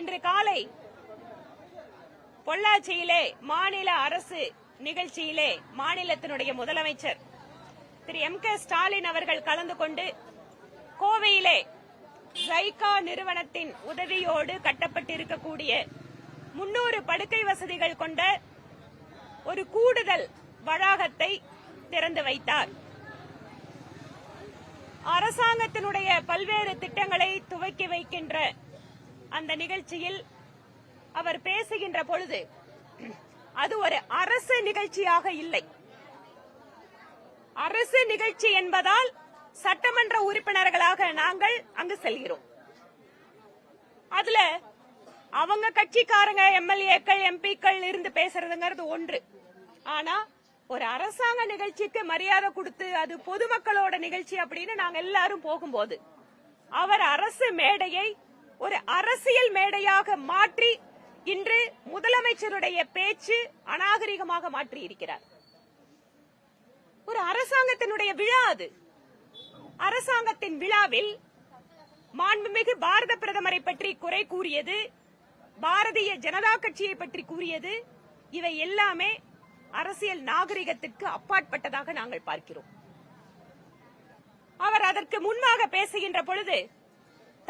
இன்று காலை பொள்ளாச்சியிலே மாநில அரசு நிகழ்ச்சியிலே மாநிலத்தினுடைய முதலமைச்சர் திரு எம் கே ஸ்டாலின் அவர்கள் கலந்து கொண்டு கோவையிலே ஜைகா நிறுவனத்தின் உதவியோடு கட்டப்பட்டிருக்கக்கூடிய முன்னூறு படுக்கை வசதிகள் கொண்ட ஒரு கூடுதல் வளாகத்தை திறந்து வைத்தார். அரசாங்கத்தினுடைய பல்வேறு திட்டங்களை துவக்கி வைக்கின்ற அந்த நிகழ்ச்சியில் அவர் பேசுகின்ற பொழுது அது ஒரு அரசு நிகழ்ச்சியாக இல்லை. அரசு நிகழ்ச்சி என்பதால் சட்டமன்ற உறுப்பினர்களாக நாங்கள் அங்கு செல்கிறோம். அதுல அவங்க கட்சிக்காரங்க எம்எல்ஏக்கள் எம்பிக்கள் இருந்து பேசுறதுங்கிறது ஒன்று. ஆனா ஒரு அரசாங்க நிகழ்ச்சிக்கு மரியாதை கொடுத்து அது பொதுமக்களோட நிகழ்ச்சி அப்படின்னு நாங்க எல்லாரும் போகும்போது அவர் அரசு மேடையை ஒரு அரசியல் மேடையாக மாற்றி இன்று முதலமைச்சருடைய பேச்சு அநாகரிகமாக மாற்றி இருக்கிறார் ஒரு அரசாங்கத்தினுடைய விழா அது. அரசாங்கத்தின் விழாவில் மாண்புமிகு பாரத பிரதமரை பற்றி குறை கூறியது பாரதிய ஜனதா கட்சியை பற்றி கூறியது இவை எல்லாமே அரசியல் நாகரிகத்திற்கு அப்பாற்பட்டதாக நாங்கள் பார்க்கிறோம். அவர் அதற்கு முன்பாக பேசுகின்ற பொழுது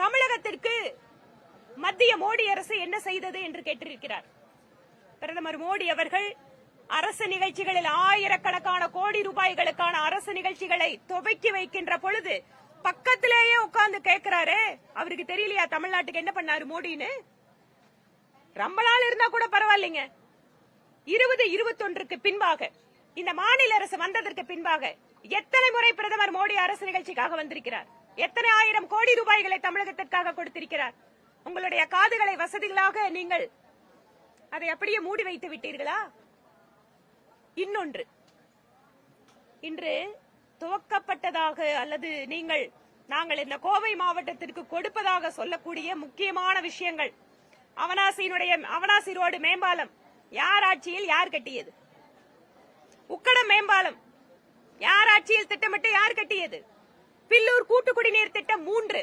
தமிழகத்திற்கு மத்திய மோடி அரசு என்ன செய்தது என்று கேட்டிருக்கிறார். பிரதமர் மோடி அவர்கள் அரசு நிகழ்ச்சிகளில் ஆயிரக்கணக்கான கோடி ரூபாய்களுக்கான அரசு நிகழ்ச்சிகளை துவக்கி வைக்கின்ற பொழுது பக்கத்திலேயே உட்கார்ந்து கேட்கிறாரு அவருக்கு தெரியலையா தமிழ்நாட்டுக்கு என்ன பண்ணாரு மோடின்னு? ரொம்ப நாள் இருந்தா கூட பரவாயில்லைங்க. இருபது இருபத்தொன்றுக்கு பின்பாக இந்த மாநில அரசு வந்ததற்கு பின்பாக எத்தனை முறை பிரதமர் மோடி அரசு நிகழ்ச்சிக்காக வந்திருக்கிறார்? எத்தனை ஆயிரம் கோடி ரூபாய்களை தமிழகத்திற்காக கொடுத்திருக்கிறார்? உங்களுடைய காதுகளை வசதிகளாக நீங்கள் அதை அப்படியே மூடி வைத்து விட்டீர்களா? இன்னொன்று இன்று துவக்கப்பட்டதாக அல்லது நீங்கள் நாங்கள் இந்த கோவை மாவட்டத்திற்கு கொடுப்பதாக சொல்லக்கூடிய முக்கியமான விஷயங்கள். அவனாசியினுடைய அவனாசி ரோடு மேம்பாலம் யார் ஆட்சியில் யார் கட்டியது? உக்கடம் மேம்பாலம் யார் ஆட்சியில் திட்டமிட்டு யார் கட்டியது? பில்லூர் கூட்டு குடிநீர் திட்டம் மூன்று.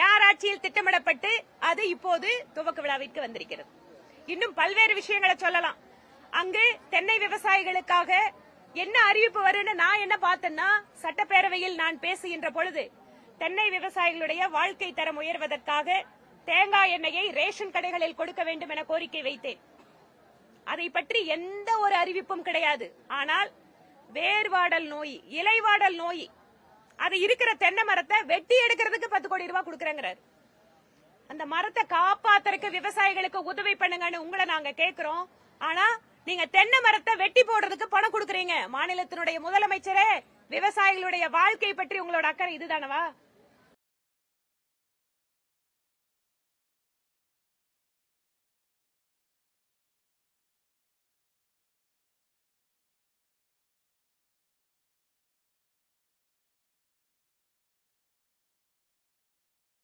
யார் ஆட்சியில் திட்டமிடப்பட்டு அது இப்போது துவக்க விழாவிற்கு வந்திருக்கிறது. இன்னும் பல்வேறு விஷயங்களை சொல்லலாம். அங்கு தென்னை விவசாயிகளுக்காக என்ன அறிவிப்பு வரும்னு நான் என்ன பார்த்தேன்னா சட்டப்பேரவையில் நான் பேசுகின்ற பொழுது தென்னை விவசாயிகளுடைய வாழ்க்கை தரம் உயர்வதற்காக தேங்காய் எண்ணெயை ரேஷன் கடைகளில் கொடுக்க வேண்டும் என கோரிக்கை வைத்தேன். அதை பற்றி எந்த ஒரு அறிவிப்பும் கிடையாது. ஆனால் வேர்வாடல் நோய் இலைவாடல் நோய் அது இருக்கிற தென்னை மரத்தை வெட்டி எடுக்கிறதுக்கு பத்து கோடி ரூபாய் கொடுக்கறங்கிறார். அந்த மரத்தை காப்பாத்துறதுக்கு விவசாயிகளுக்கு உதவி பண்ணுங்கன்னு உங்களை நாங்க கேக்குறோம். ஆனா நீங்க தென்னை மரத்தை வெட்டி போடுறதுக்கு பணம் கொடுக்கறீங்க. மாநிலத்தினுடைய முதலமைச்சரே விவசாயிகளுடைய வாழ்க்கை பற்றி உங்களோட அக்கறை இதுதானவா?